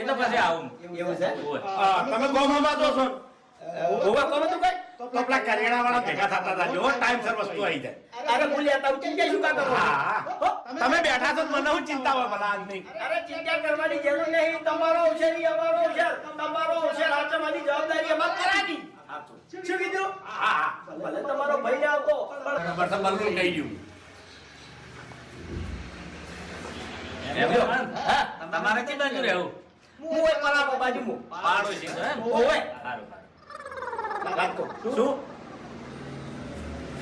એ તો પછી આવું. એવું છે? તમે ગોમામાં જો છો. હોવે કોમે તું કઈ? તો પેલા કરિયાણા વાળા ભેગા થતા હતા. જો ટાઈમસર વસ્તુ આવી જાય. અરે ભૂલી હતા હું શું કામ કરો? તમે બેઠા છો મને શું ચિંતા હોય? ભલા આજની અરે ચિંતા કરવાની જરૂર નહીં. તમારો અવસર અમારો અવસર તમારો અવસર સાચવવાની જવાબદારી અમાર કરાની શું કીધું? હા હા. ભલે તમારો ભાઈ ને આવતો બરાબર છે બલકુલ કહી હા, તમારે બાજુ રહેવું? હું ઓય બાજુ મુ પાડો છે સારું સારું. વાત શું?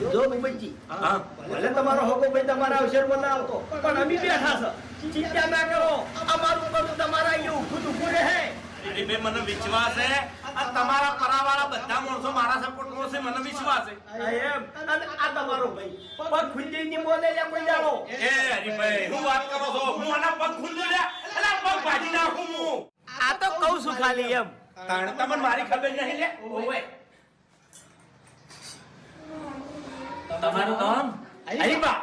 જો ભાઈબંધજી, હા. ભલે તમારો હોકો ભાઈ તમારા અવસરમાં ના આવતો પણ અમે બેઠા છે ચિંતા ના કરો. અમારું બધું તમારા અહીંયા ઊભું ઊભું રહે. હરીભાઈ મને વિશ્વાસ છે. આ તમારા પરાવાળા બધા માણસો મારા સપોર્ટમાં છે મને વિશ્વાસ છે. એમ. અને આ તમારો ભાઈ. પગ ખુંજીને બોલે લે કોઈ જાણો. એ હરીભાઈ હું વાત કરો છો? હું આના પગ ખુલ્લું લે એટલે પગ ભાજી નાખું હું. કહું છું ખાલી એમ. તાણ તમને મારી ખબર નહીં લે. ઓવે. તમારું નામ? હરીબા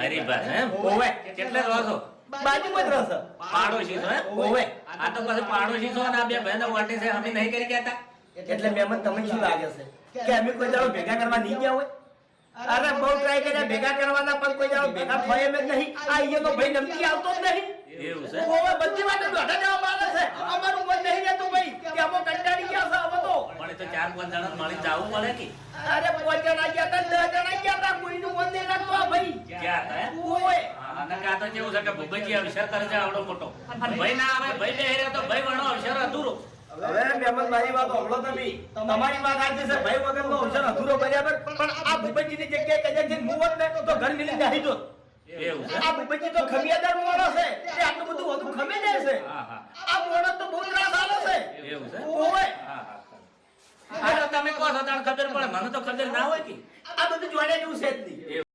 હરીબા એમ? ઓવે. કેટલે રહો છો? બાજુમાં જ રહેશે પાડોશી છો એમ? ઓવે. આ તો પછી પાડોશી છો ને આ બે બહેનો વાટી છે અમે નહીં કરી કહેતા? એટલે મહેમાન તમને શું લાગે છે? કે અમે કોઈ દાડો ભેગા કરવા નહીં ગયા હોય? અરે બહુ ટ્રાય કર્યા ભેગા કરવાના પણ કોઈ જાવ ભેગા થયે એમ જ નહીં. આ ઈયો તો ભાઈ નમકી આવતો જ નહીં. એવું છે? ઓવે બધી વાતે દોઢા જવાબ આવે છે અમારું મન નહીં રહેતું ભાઈ કે અમે કંટાળી ગયા છે હવે તો પણ એ તો ચાર પાંચ જણા મળી જવું પડે કે? અરે પાંચ જણા ગયા હતા દસ જણા ગયા હતા કોઈનું મન નહીં રાખતું આ ભાઈ. ક્યાં હતા એમ? અને કાં તો કેવું છે કે ભૂપતજી અવસર કરે છે આવડો મોટો. ભાઈ ના આવે ભાઈ બે તો ભાઈ વણો અવસર અધૂરો. હવે મહેમાન વાત સાંભળો તમે. તમારી વાત સાચી છે ભાઈ વગરનો અવસર અધૂરો બરાબર પણ આ ભૂપતજીની જગ્યાએ કદાચ જઈને હું હોત ને તો ઘર મિલી નાહી જોત. આ ભૂપતજી તો ખમિયાદાર માણસ છે એ આટલું બધું વધુ ખમે જાય છે. હા હા. આ માણસ તો બહુ ત્રાસ આવે છે. એવું છે ઓવે હા હા હા તો તમે કહો છો તાણ ખબર પડે, મને તો ખબર ના હોય કે આ બધું જોડે જેવું છે જ નહીં.